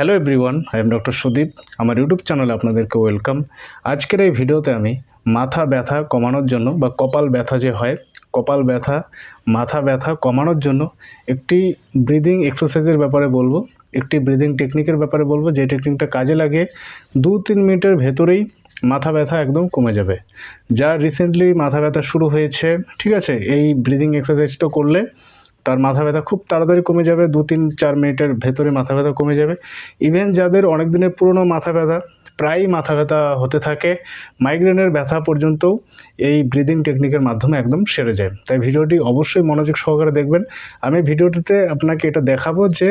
Hello everyone I am doctor Sudeep আমার YouTube চ্যানেলে আপনাদেরকে ওয়েলকাম আজকের এই ভিডিওতে আমি মাথা ব্যথা কমানোর জন্য বা কপাল ব্যথা যে হয়, কপাল ব্যথা, মাথা ব্যথা কমানোর জন্য একটি ব্রিদিং এক্সারসাইজের ব্যাপারে বলব, একটি ব্রিদিং টেকনিকের ব্যাপারে বলব, যে টেকনিকটা কাজে লাগে দু তিন মিনিটের ভেতরেই মাথা ব্যথা একদম কমে যাবে। যা রিসেন্টলি মাথা ব্যথা শুরু হয়েছে, ঠিক আছে? এই ব্রিদিং এক্সারসাইজটা করলে তার মাথা ব্যথা খুব তাড়াতাড়ি কমে যাবে, দু তিন চার মিনিটের ভেতরে মাথা ব্যথা কমে যাবে। ইভেন যাদের অনেক দিনের পুরনো মাথা ব্যথা, প্রায়ই মাথা ব্যথা হতে থাকে মাইগ্রেনের ব্যথা পর্যন্তও এই ব্রিদিং টেকনিকের মাধ্যমে একদম সেরে যায়। তাই ভিডিওটি অবশ্যই মনোযোগ সহকারে দেখবেন। আমি ভিডিওটিতে আপনাকে এটা দেখাবো যে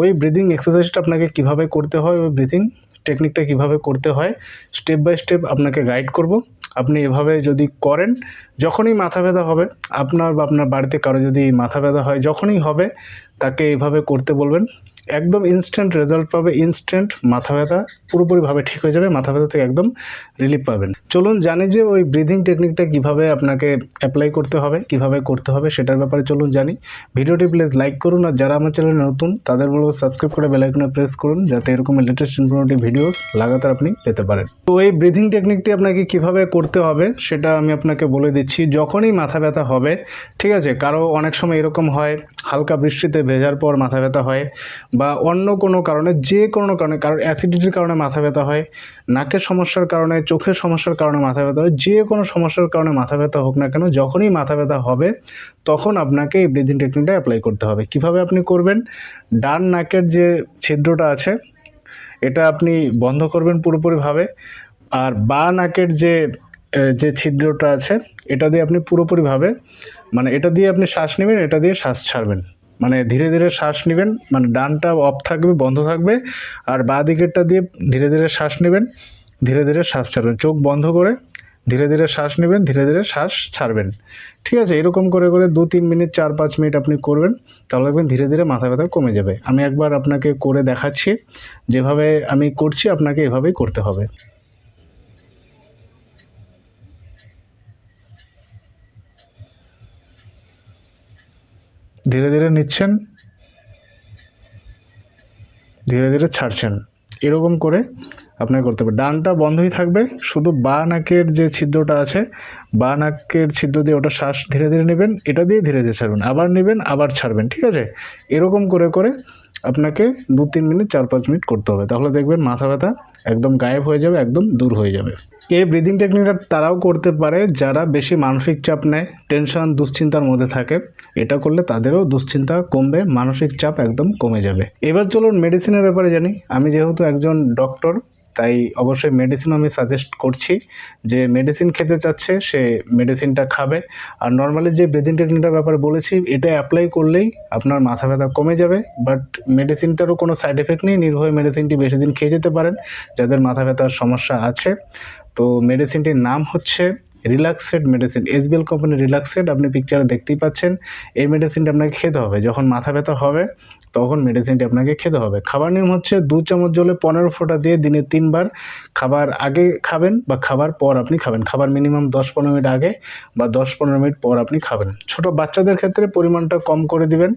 ওই ব্রিদিং এক্সারসাইজটা আপনাকে কীভাবে করতে হয়, ওই ব্রিদিং টেকনিকটা কীভাবে করতে হয় স্টেপ বাই স্টেপ আপনাকে গাইড করব। আপনি এভাবে যদি করেন, যখনই মাথা ব্যথা হবে, আপনার বা আপনার বাড়িতে কারও যদি মাথা ব্যথা হয়, যখনই হবে তাকে এইভাবে করতে বলবেন, একদম ইনস্ট্যান্ট রেজাল্ট পাবে ইনস্ট্যান্ট মাথা ব্যথা পুরোপুরিভাবে ঠিক হয়ে যাবে, মাথা ব্যথা থেকে একদম রিলিফ পাবেন। চলুন জানি যে ওই ব্রিদিং টেকনিকটা কীভাবে আপনাকে অ্যাপ্লাই করতে হবে, কীভাবে করতে হবে সেটার ব্যাপারে চলুন জানি। ভিডিওটি প্লিজ লাইক করুন আর যারা আমার চ্যানেলে নতুন, তাদের বলব সাবস্ক্রাইব করে বেলাইকনে প্রেস করুন, যাতে এরকম লেটেস্ট ইনফরমেটিভ ভিডিওস লাগাতার আপনি পেতে পারেন। তো এই ব্রিদিং টেকনিকটি আপনাকে কীভাবে করতে হবে সেটা আমি আপনাকে বলে দিচ্ছি। যখনই মাথা ব্যথা হবে, ঠিক আছে, কারও অনেক সময় এরকম হয়, হালকা বৃষ্টিতে ভেজার পর মাথা ব্যথা হয় বা অন্য কোনো কারণে, যে কোনো কারণে, কারোর অ্যাসিডিটির কারণে মাথা ব্যথা হয়, নাকের সমস্যার কারণে, চোখের সমস্যার কারণে মাথা ব্যথা হয়, যে কোনো সমস্যার কারণে মাথা ব্যথা হোক না কেন, যখনই মাথা ব্যথা হবে, তখন আপনাকে এই ব্রিদিং টেকনিকটা অ্যাপ্লাই করতে হবে। কীভাবে আপনি করবেন? ডান নাকের যে ছিদ্রটা আছে, এটা আপনি বন্ধ করবেন পুরোপুরিভাবে, আর বা নাকের যে যে ছিদ্রটা আছে, এটা দিয়ে আপনি পুরোপুরিভাবে মানে এটা দিয়ে আপনি শ্বাস নেবেন, এটা দিয়ে শ্বাস ছাড়বেন। মানে ধীরে ধীরে শ্বাস নেবেন মানে ডানটা অফ থাকবে, বন্ধ থাকবে, আর বাঁ দিকেরটা দিয়ে ধীরে ধীরে শ্বাস নেবেন, ধীরে ধীরে শ্বাস ছাড়বেন। চোখ বন্ধ করে ধীরে ধীরে শ্বাস নেবেন, ধীরে ধীরে শ্বাস ছাড়বেন। ঠিক আছে, এরকম করে করে দু, তিন মিনিট, চার, পাঁচ মিনিট আপনি করবেন, তাহলে দেখবেন ধীরে ধীরে মাথা ব্যথা কমে যাবে। আমি একবার আপনাকে করে দেখাচ্ছি, যেভাবে আমি করছি, আপনাকে এভাবেই করতে হবে। ধীরে ধীরে নিচ্ছেন, ধীরে ধীরে ছাড়ছেন। এরকম করে আপনাকে করতে হবে। ডানটা বন্ধই থাকবে, শুধু বা নাকের যে ছিদ্রটা আছে বা নাকের ছিদ্র দিয়ে ওটা শ্বাস ধীরে ধীরে নেবেন, এটা দিয়ে ধীরে ধীরে ছাড়বেন। আবার নেবেন, আবার ছাড়বেন, ঠিক আছে? এরকম করে করে আপনাকে দু তিন মিনিট, চার পাঁচ মিনিট করতে হবে। তাহলে দেখবেন মাথা ব্যথা একদম গায়েব হয়ে যাবে, একদম দূর হয়ে যাবে। এই ব্রিদিং টেকনিকটা তারাও করতে পারে যারা বেশি মানসিক চাপ নেয় টেনশন দুশ্চিন্তার মধ্যে থাকে। এটা করলে তাদেরও দুশ্চিন্তা কমবে, মানসিক চাপ একদম কমে যাবে। এবার চলুন মেডিসিনের ব্যাপারে জানি। আমি যেহেতু একজন ডক্টর তাই অবশ্যই মেডিসিন আমি সাজেস্ট করছি যে মেডিসিন খেতে চাচ্ছে, সে মেডিসিনটা খাবে। আর নর্মালি যে ব্রিদিং টেকনিকটার ব্যাপারে বলেছি, এটা অ্যাপ্লাই করলেই আপনার মাথা ব্যথা কমে যাবে। বাট মেডিসিনটারও কোনো সাইড এফেক্ট নেই, নির্ভয় মেডিসিনটি বেশি দিন খেয়ে যেতে পারেন, যাদের মাথা ব্যথার সমস্যা আছে। তো মেডিসিনটির নাম হচ্ছে রিল্যাক্সেড মেডিসিন এসবিএল কোম্পানির রিল্যাক্সেড আপনি পিকচারে দেখতেই পাচ্ছেন। এই মেডিসিনটা আপনাকে খেতে হবে। যখন মাথা ব্যথা হবে, তখন মেডিসিনটি আপনাকে খেতে হবে। খাবার নিয়ম হচ্ছে দু চামচ জলে পনেরো ফোঁটা দিয়ে দিনে তিনবার খাবার আগে খাবেন বা খাবার পর আপনি খাবেন। খাবার মিনিমাম দশ পনেরো মিনিট আগে বা দশ পনেরো মিনিট পর আপনি খাবেন। ছোট বাচ্চাদের ক্ষেত্রে পরিমাণটা কম করে দিবেন।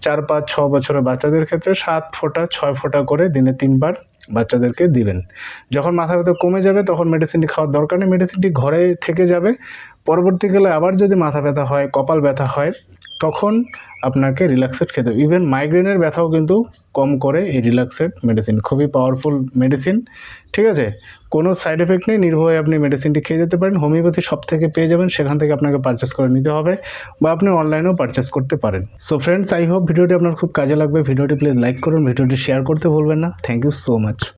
চার পাঁচ ছ বছরের বাচ্চাদের ক্ষেত্রে সাত ফোঁটা, ছয় ফোঁটা করে দিনে তিনবার বাচ্চাদেরকে দিবেন। যখন মাথা ব্যথা কমে যাবে, তখন মেডিসিনটি খাওয়ার দরকার নেই। মেডিসিনটি ঘরে থেকে যাবে। পরবর্তীকালে আবার যদি মাথা ব্যথা হয়, কপাল ব্যথা হয়, তখন আপনাকে রিল্যাক্সেড খেতে হবে। ইভেন মাইগ্রেনের ব্যথাও কিন্তু কম করে এই রিল্যাক্সেড মেডিসিন খুবই পাওয়ারফুল মেডিসিন ঠিক আছে? কোনো সাইড এফেক্ট নেই, নির্ভয়ে আপনি মেডিসিনটি খেয়ে যেতে পারেন। হোমিওপ্যাথি সব থেকে পেয়ে যাবেন, সেখান থেকে আপনাকে পারচেস করে নিতে হবে বা আপনি অনলাইনেও পারচেস করতে পারেন। সো ফ্রেন্ডস আই হোপ ভিডিওটি আপনার খুব কাজে লাগবে। ভিডিওটি প্লিজ লাইক করুন, ভিডিওটি শেয়ার করতে ভুলবেন না। Thank you so much